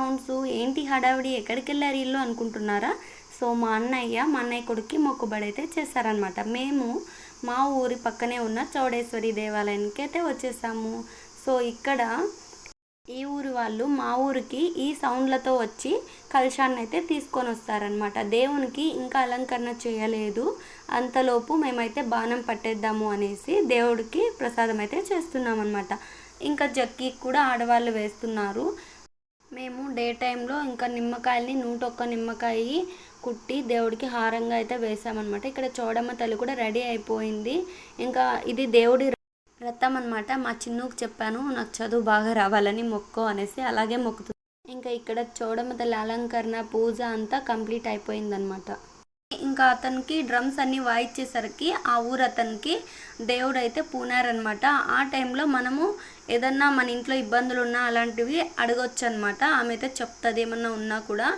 Sounds ఏంటి హడావిడి ఎక్కడికి వెళ్ళారు ఇల్లు అనుకుంటున్నారా? సో మా అన్నయ్య మా అన్నయ్య కొడుక్కి మొక్కుబడి అయితే చేశారనమాట మేము మా ఊరి పక్కనే ఉన్న చౌడేశ్వరి దేవాలయానికి అయితే వచ్చేసాము. సో ఇక్కడ ఈ ఊరు వాళ్ళు మా ఊరికి ఈ సౌండ్లతో వచ్చి కలుషాన్ని అయితే తీసుకొని వస్తారనమాట దేవునికి ఇంకా అలంకరణ చేయలేదు. అంతలోపు మేమైతే బాణం పట్టేద్దాము అనేసి దేవుడికి ప్రసాదం అయితే చేస్తున్నాం అనమాట ఇంకా జక్కి కూడా ఆడవాళ్ళు వేస్తున్నారు. మేము డే టైంలో ఇంకా నిమ్మకాయల్ని నూట ఒక్క నిమ్మకాయ కుట్టి దేవుడికి హారంగా అయితే వేసామన్నమాట ఇక్కడ చోడమ్మ తల్లి కూడా రెడీ అయిపోయింది. ఇంకా ఇది దేవుడి రథం అనమాట మా చిన్నుకు చెప్పాను నాకు చదువు బాగా రావాలని మొక్కో అనేసి అలాగే మొక్కుతుంది ఇంకా ఇక్కడ చోడమ్మ తల్లి అలంకరణ పూజ అంతా కంప్లీట్ అయిపోయిందనమాట ఇంకా అతనికి డ్రమ్స్ అన్నీ వాయించేసరికి ఆ ఊరు అతనికి దేవుడు అయితే పూనారనమాట ఆ టైంలో మనము ఏదన్నా మన ఇంట్లో ఇబ్బందులు ఉన్నా అలాంటివి అడగొచ్చు అనమాట ఆమె అయితే చెప్తుంది ఏమన్నా ఉన్నా కూడా.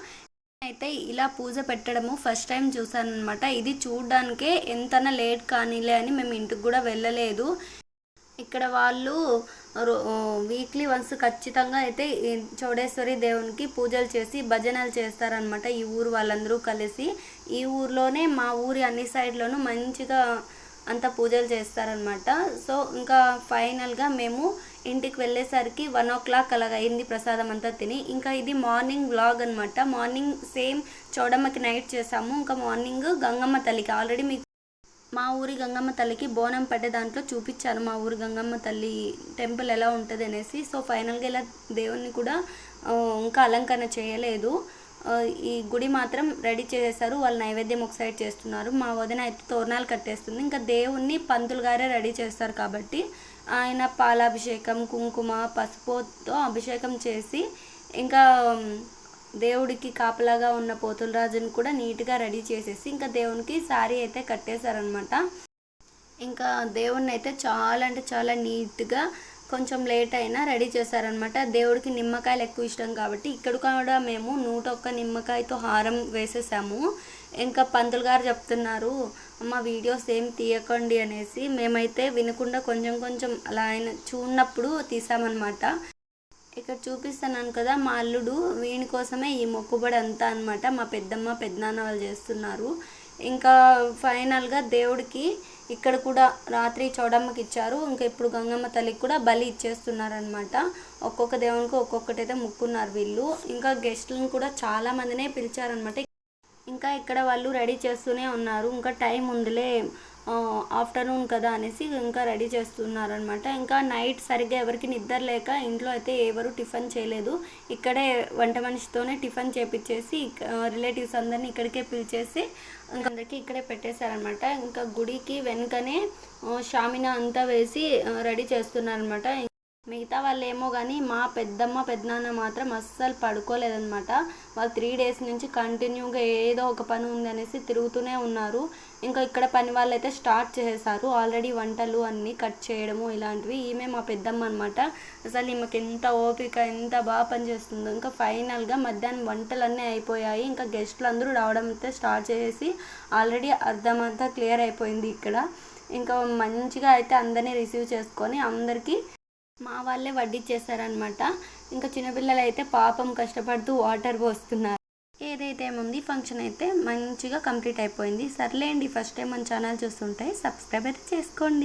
అయితే ఇలా పూజ పెట్టడము ఫస్ట్ టైం చూసాను అనమాట ఇది చూడడానికే ఎంతనా లేట్ కానీలే అని మేము ఇంటికి కూడా వెళ్ళలేదు. ఇక్కడ వాళ్ళు వీక్లీ వన్స్ ఖచ్చితంగా అయితే చౌడేశ్వరి దేవునికి పూజలు చేసి భజనలు చేస్తారనమాట ఈ ఊరు వాళ్ళందరూ కలిసి. ఈ ఊర్లోనే మా ఊరి అన్ని సైడ్లోనూ మంచిగా అంత పూజలు చేస్తారనమాట సో ఇంకా ఫైనల్గా మేము ఇంటికి వెళ్ళేసరికి వన్ ఓ క్లాక్ అలాగ అయింది ప్రసాదం అంతా తిని. ఇంకా ఇది మార్నింగ్ వ్లాగ్ అనమాట మార్నింగ్ సేమ్ చౌడమ్మకి నైట్ చేసాము. ఇంకా మార్నింగ్ గంగమ్మ తల్లికి. ఆల్రెడీ మీకు మా ఊరి గంగమ్మ తల్లికి బోనం పడ్డే దాంట్లో చూపించారు. మా ఊరి గంగమ్మ తల్లి టెంపుల్ ఎలా ఉంటుంది అనేసి. సో ఫైనల్గా ఇలా దేవుణ్ణి కూడా ఇంకా అలంకరణ చేయలేదు. ఈ గుడి మాత్రం రెడీ చేసేసారు. వాళ్ళు నైవేద్యం ఒక సైడ్ చేస్తున్నారు. మా వదిన అయితే తోరణాలు కట్టేస్తుంది. ఇంకా దేవుణ్ణి పంతులు గారే రెడీ చేస్తారు కాబట్టి ఆయన పాలాభిషేకం కుంకుమ పసుపుతో అభిషేకం చేసి ఇంకా దేవుడికి కాపలాగా ఉన్న పోతుల రాజుని కూడా నీట్గా రెడీ చేసేసి ఇంకా దేవునికి శారీ అయితే కట్టేశారనమాట ఇంకా దేవుణ్ణి అయితే చాలా అంటే చాలా నీట్గా కొంచెం లేట్ అయినా రెడీ చేశారనమాట దేవుడికి నిమ్మకాయలు ఎక్కువ ఇష్టం కాబట్టి ఇక్కడ కూడా మేము నూట ఒక్క నిమ్మకాయతో హారం వేసేసాము. ఇంకా పంతులు గారు చెప్తున్నారు మా వీడియోస్ ఏం తీయకండి అనేసి. మేమైతే వినకుండా కొంచెం కొంచెం అలా ఆయన చూడనప్పుడు తీసామన్నమాట. ఇక్కడ చూపిస్తున్నాను కదా మా అల్లుడు వీని కోసమే ఈ మొక్కుబడి అంతా అనమాట మా పెద్దమ్మ పెద్దనాన్న వాళ్ళు చేస్తున్నారు. ఇంకా ఫైనల్గా దేవుడికి ఇక్కడ కూడా రాత్రి చౌడమ్మకి ఇచ్చారు. ఇంకా ఇప్పుడు గంగమ్మ తల్లికి కూడా బలి ఇచ్చేస్తున్నారనమాట ఒక్కొక్క దేవునికి ఒక్కొక్కటైతే ముక్కున్నారు వీళ్ళు. ఇంకా గెస్ట్లను కూడా చాలా మందినే పిలిచారనమాట ఇంకా ఇక్కడ వాళ్ళు రెడీ చేస్తూనే ఉన్నారు. ఇంకా టైం ఉందిలే. ఆఫ్టర్నూన్ కదా అనేసి ఇంకా రెడీ చేస్తున్నారనమాట ఇంకా నైట్ సరిగ్గా ఎవరికి నిద్ర లేక ఇంట్లో అయితే ఎవరు టిఫిన్ చేయలేదు. ఇక్కడే వంట మనిషితోనే టిఫిన్ చేపించేసి రిలేటివ్స్ అందరినీ ఇక్కడికే పిలిచేసి ఇంకా అందరికీ ఇక్కడే పెట్టేశారనమాట ఇంకా గుడికి వెనుకనే షామినా అంతా వేసి రెడీ చేస్తున్నారనమాట మిగతా వాళ్ళు ఏమో కానీ మా పెద్దమ్మ పెద్దనాన్న మాత్రం అస్సలు పడుకోలేదనమాట వాళ్ళు త్రీ డేస్ నుంచి కంటిన్యూగా ఏదో ఒక పని ఉంది అనేసి తిరుగుతూనే ఉన్నారు. ఇంకా ఇక్కడ పని వాళ్ళు అయితే స్టార్ట్ చేసేసారు. ఆల్రెడీ వంటలు అన్నీ కట్ చేయడము ఇలాంటివి ఈమె మా పెద్దమ్మ అనమాట అసలు ఈమెకి ఎంత ఓపిక ఎంత బాగా పనిచేస్తుందో ఇంకా ఫైనల్గా మధ్యాహ్నం వంటలన్నీ అయిపోయాయి. ఇంకా గెస్ట్లు అందరూ రావడం అయితే స్టార్ట్ చేసి ఆల్రెడీ అర్ధమంతా క్లియర్ అయిపోయింది ఇక్కడ. ఇంకా మంచిగా అయితే అందరినీ రిసీవ్ చేసుకొని అందరికీ మా వాళ్ళే వడ్డిచ్చేస్తారనమాట ఇంకా చిన్నపిల్లలు అయితే పాపం కష్టపడుతూ వాటర్ పోస్తున్నారు. ఏదైతే ఏముంది ఫంక్షన్ అయితే మంచిగా కంప్లీట్ అయిపోయింది. సర్లేండి ఫస్ట్ టైం మన ఛానల్ చూస్తుంటే సబ్స్క్రైబ్ అయితే చేసుకోండి.